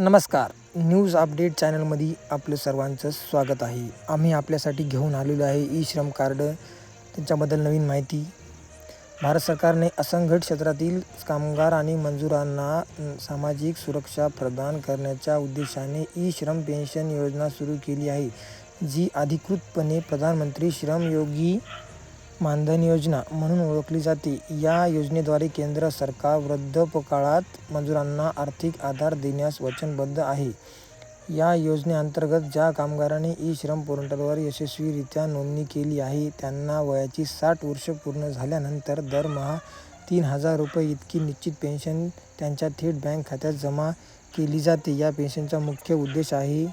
नमस्कार. News update चॅनलमध्ये आपलं सर्वांचं स्वागत आहे. आम्ही आपल्यासाठी घेऊन आलेलो आहे ई श्रम कार्ड. त्यांच्याबद्दल नवीन माहिती. भारत सरकारने असंघटित क्षेत्रातील कामगार आणि मजुरांना सामाजिक सुरक्षा प्रदान करण्याच्या उद्देशाने ई श्रम पेन्शन योजना सुरू केली आहे जी अधिकृतपणे प्रधानमंत्री श्रम योगी मानधन योजना म्हणून ओळखली जाते. या योजनेद्वारे केंद्र सरकार वृद्धापकाळात मजुरांना आर्थिक आधार देण्यास वचनबद्ध आहे. या योजनेअंतर्गत ज्या कामगारांनी ई श्रम पोर्टलवर यशस्वीरित्या नोंदणी केली आहे त्यांना वयाची साठ वर्ष पूर्ण झाल्यानंतर दरमहा तीन हजार रुपये इतकी निश्चित पेन्शन त्यांच्या थेट बँक खात्यात जमा केली जाते. या पेन्शनचा मुख्य उद्देश आहे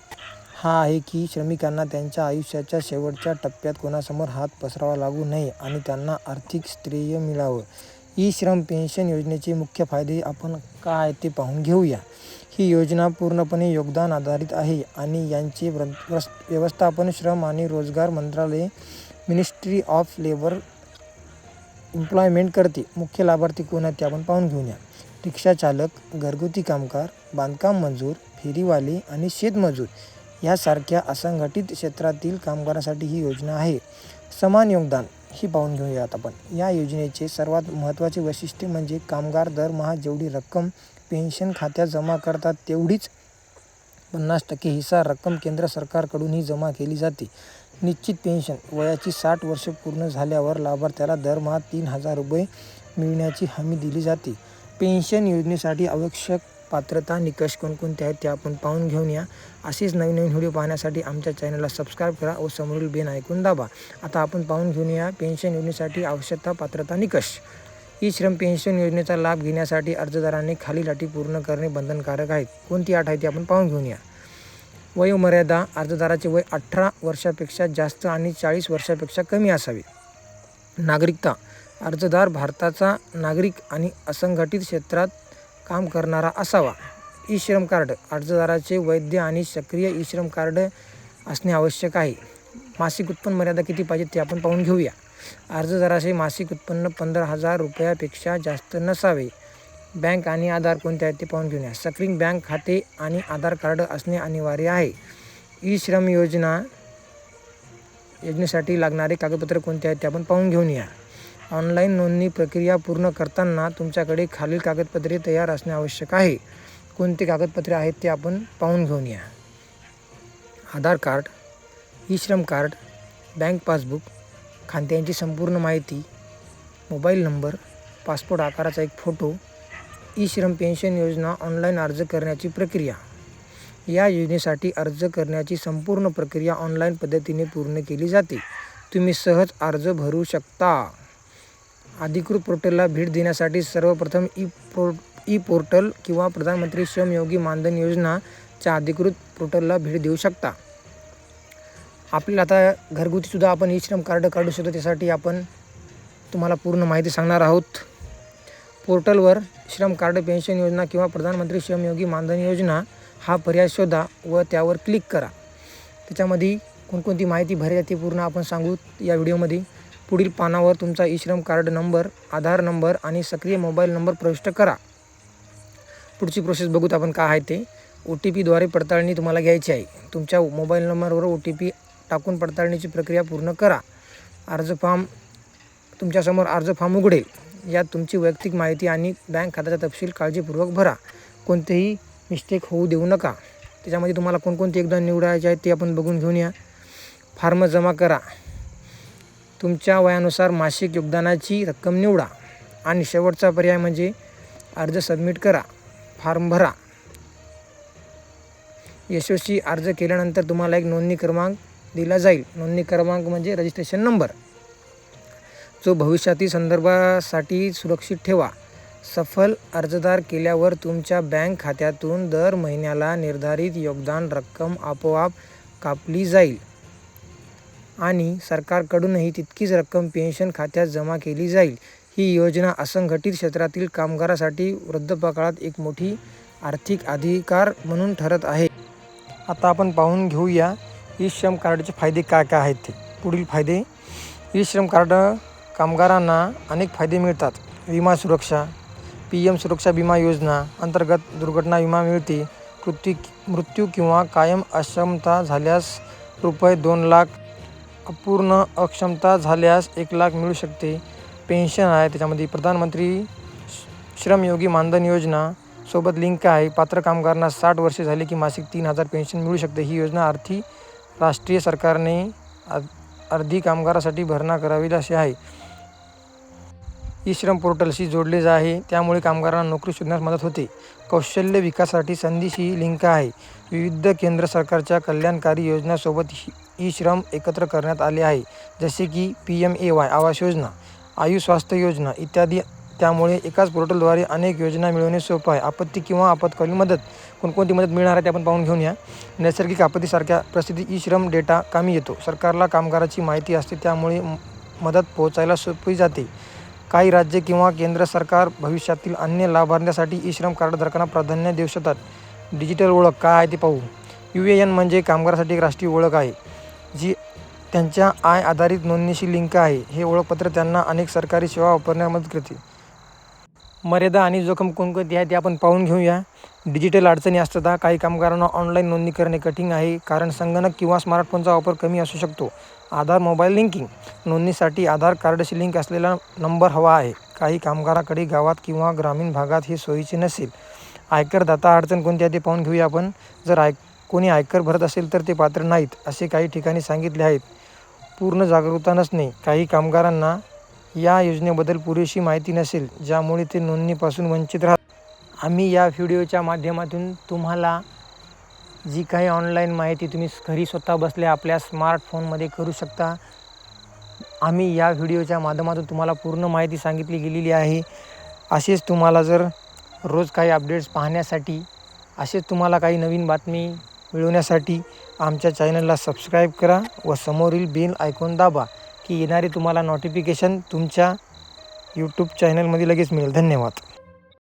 हा आहे की श्रमिकांना त्यांच्या आयुष्याच्या शेवटच्या टप्प्यात कोणासमोर हात पसरावा लागू नये आणि त्यांना आर्थिक स्थैर्य मिळावं. ई श्रम पेन्शन योजनेचे मुख्य फायदे आपण काय ते पाहून घेऊया. ही योजना पूर्णपणे योगदान आधारित आहे आणि यांचे व्यवस्थापन श्रम आणि रोजगार मंत्रालय मिनिस्ट्री ऑफ लेबर एम्प्लॉयमेंट करते. मुख्य लाभार्थी कोण आहेत ते आपण पाहून घेऊया. रिक्षा चालक घरगुती कामगार बांधकाम मजूर फेरीवाले आणि शेतमजूर. यासारख्या असंघटित क्षेत्रातील कामगारांसाठी ही योजना आहे. समान योगदान ही पाहून घेऊयात आपण. या योजनेचे सर्वात महत्त्वाचे वैशिष्ट्य म्हणजे कामगार दरमहा जेवढी रक्कम पेन्शन खात्यात जमा करतात तेवढीच पन्नास टक्के हिस्सा रक्कम केंद्र सरकारकडूनही जमा केली जाते. निश्चित पेन्शन वयाची साठ वर्ष पूर्ण झाल्यावर लाभार्थ्याला दरमहा तीन हजार रुपये मिळण्याची हमी दिली जाते. पेन्शन योजनेसाठी आवश्यक पात्रता निकष कोणकोणते आहेत ते आपण पाहून घेऊन या. असेच नवीन नवीन व्हिडिओ पाहण्यासाठी आमच्या चॅनलला सबस्क्राईब करा व समोरील बेन ऐकून दाबा. आता आपण पाहून घेऊन या पेन्शन योजनेसाठी आवश्यकता पात्रता निकष. ई श्रम पेन्शन योजनेचा लाभ घेण्यासाठी अर्जदारांनी खालील अटी पूर्ण करणे बंधनकारक आहेत. कोणती अट आहे ती आपण पाहून घेऊन या. वयोमर्यादा अर्जदाराचे वय अठरा वर्षापेक्षा जास्त आणि चाळीस वर्षापेक्षा कमी असावे. नागरिकता. अर्जदार भारताचा नागरिक आणि असंघटित क्षेत्रात काम करणारा असावा. ई श्रम कार्ड अर्जदाराचे वैध आणि सक्रिय ई श्रम कार्ड असणे आवश्यक आहे. मासिक उत्पन्न मर्यादा किती पाहिजे ते आपण पाहून घेऊया. अर्जदाराचे मासिक उत्पन्न पंधरा हजार रुपयापेक्षा जास्त नसावे. बँक आणि आधार कोणते आहेत ते पाहून घेऊन या सक्रिय बँक खाते आणि आधार कार्ड असणे अनिवार्य आहे. ई श्रम योजना योजनेसाठी लागणारे कागदपत्र कोणते आहेत ते आपण पाहून घेऊन या ऑनलाईन नोंदणी प्रक्रिया पूर्ण करताना तुमच्याकडे खालील कागदपत्रे तयार असणे आवश्यक आहे. कोणते कागदपत्रे आहेत ते आपण पाहून घेऊन या Aadhaar card E Shram card bank passbook खात्यांची संपूर्ण माहिती मोबाईल नंबर पासपोर्ट आकाराचा एक फोटो ई श्रम पेन्शन योजना ऑनलाईन अर्ज करण्याची प्रक्रिया. या योजनेसाठी अर्ज करण्याची संपूर्ण प्रक्रिया ऑनलाईन पद्धतीने पूर्ण केली जाते. तुम्ही सहज अर्ज भरू शकता. अधिकृत पोर्टलला भेट देण्यासाठी सर्वप्रथम ई पो ई पोर्टल किंवा प्रधानमंत्री श्रमयोगी मानधन योजनाच्या अधिकृत पोर्टलला भेट देऊ शकता. आपल्याला आता घरगुतीसुद्धा आपण ई श्रम कार्ड काढू शकतो त्यासाठी आपण तुम्हाला पूर्ण माहिती सांगणार आहोत. पोर्टलवर श्रम कार्ड पेन्शन योजना किंवा प्रधानमंत्री श्रमयोगी मानधन योजना हा पर्याय शोधा व त्यावर क्लिक करा. त्याच्यामध्ये कोणकोणती माहिती भरायची ती पूर्ण आपण सांगू या व्हिडिओमध्ये. पुढील पानावर तुमचा ईश्रम श्रम कार्ड नंबर आधार नंबर आणि सक्रिय मोबाईल नंबर प्रविष्ट करा. पुढची प्रोसेस बघूत आपण काय आहे ते. ओ टी पीद्वारे पडताळणी तुम्हाला घ्यायची आहे. तुमच्या मोबाईल नंबरवर ओ टी पी टाकून पडताळणीची प्रक्रिया पूर्ण करा. अर्ज फॉर्म तुमच्यासमोर अर्ज फॉर्म उघडेल. यात तुमची वैयक्तिक माहिती आणि बँक खात्याचा तपशील काळजीपूर्वक भरा. कोणतेही मिस्टेक होऊ देऊ नका. त्याच्यामध्ये तुम्हाला कोणकोणते एकदा निवडायचे आहेत ते आपण बघून घेऊन या. फार्म जमा करा. तुमच्या वयानुसार मासिक योगदानाची रक्कम निवडा आणि शेवटचा पर्याय म्हणजे अर्ज सबमिट करा फॉर्म भरा. यशस्वी अर्ज केल्यानंतर तुम्हाला एक नोंदणी क्रमांक दिला जाईल. नोंदणी क्रमांक म्हणजे रजिस्ट्रेशन नंबर. जो भविष्यातील संदर्भासाठी सुरक्षित ठेवा. सफल अर्जदार केल्यावर तुमच्या बँक खात्यातून दर महिन्याला निर्धारित योगदान रक्कम आपोआप कापली जाईल. आणि सरकारकडूनही तितकीच रक्कम पेन्शन खात्यात जमा केली जाईल. ही योजना असंघटित क्षेत्रातील कामगारासाठी वृद्धापकाळात एक मोठी आर्थिक अधिकार म्हणून ठरत आहे. आता आपण पाहून घेऊया ई श्रम कार्डचे फायदे काय काय आहेत ते. पुढील फायदे. ई श्रम कार्ड कामगारांना अनेक फायदे मिळतात. विमा सुरक्षा पी एम सुरक्षा विमा योजना अंतर्गत दुर्घटना विमा मिळते. मृत्यू मृत्यू किंवा कायम अक्षमता झाल्यास रुपये दोन लाख पूर्ण अक्षमता झाल्यास एक लाख मिळू शकते. पेन्शन आहे त्याच्यामध्ये प्रधानमंत्री श्रमयोगी मानधन योजना सोबत लिंक आहे. पात्र कामगारांना साठ वर्षे झाले की मासिक तीन हजार पेन्शन मिळू शकते. ही योजना अर्थी राष्ट्रीय सरकारने अर्धी कामगारासाठी भरणा करावी असे आहे. ई श्रम पोर्टलशी जोडले आहे. त्यामुळे कामगारांना नोकरी शोधण्यास मदत होते. कौशल्य विकासासाठी संधीशी लिंक आहे. विविध केंद्र सरकारच्या कल्याणकारी योजनांसोबत ई श्रम एकत्र करण्यात आले आहे. जसे की P M A Y Awas Yojana आयु स्वास्थ्य योजना इत्यादी. त्यामुळे एकाच पोर्टलद्वारे अनेक योजना मिळवणे सोपं आहे. आपत्ती किंवा आपत्कालीन मदत कोणकोणती मदत मिळणार आहे ते आपण पाहून घेऊन या. नैसर्गिक आपत्तीसारख्या प्रसिद्धी ई श्रम डेटा कामी येतो. सरकारला कामगाराची माहिती असते त्यामुळे मदत पोहोचायला सोपी जाते. काही राज्य किंवा केंद्र सरकार भविष्यातील अन्य लाभार्थ्यांसाठी ई श्रम कार्डधारकांना प्राधान्य देऊ शकतात. डिजिटल ओळख काय आहे ते पाहू. यू ए एन म्हणजे कामगारासाठी एक राष्ट्रीय ओळख आहे. जी त्यांच्या आय आधारित नोंदणीशी लिंक आहे हे ओळखपत्र त्यांना अनेक सरकारी सेवा वापरण्यास मदत करते. मर्यादा आणि जोखम कोणकोणती आहे ते आपण पाहून घेऊया. डिजिटल अडचणी असतात काही कामगारांना ऑनलाईन नोंदणी करणे कठीण आहे कारण संगणक किंवा स्मार्टफोनचा वापर कमी असू शकतो. आधार मोबाईल लिंकिंग नोंदणीसाठी आधार कार्डशी लिंक असलेला नंबर हवा आहे. काही कामगाराकडे गावात किंवा ग्रामीण भागात हे सोयीचे नसेल. आयकरदाता अडचण कोणती आहे ते पाहून घेऊया आपण. जर आय कोणी आयकर भरत असेल तर ते पात्र नाहीत असे काही ठिकाणी सांगितले आहेत. पूर्ण जागरूकता नसणे काही कामगारांना या योजनेबद्दल पुरेशी माहिती नसेल ज्यामुळे ते नोंदणीपासून वंचित राहतात. आम्ही या व्हिडिओच्या माध्यमातून तुम्हाला जी काही ऑनलाईन माहिती तुम्ही घरी स्वतः बसल्या आपल्या स्मार्टफोनमध्ये करू शकता. आम्ही या व्हिडिओच्या माध्यमातून तुम्हाला पूर्ण माहिती सांगितली गेलेली आहे. असेच तुम्हाला जर रोज काही अपडेट्स पाहण्यासाठी असेच तुम्हाला काही नवीन बातमी मिळवण्यासाठी आमच्या चॅनलला सबस्क्राईब करा व समोरील बेल ऐकून दाबा की येणारे तुम्हाला नोटिफिकेशन तुमच्या यूट्यूब चॅनलमध्ये लगेच मिळेल. धन्यवाद.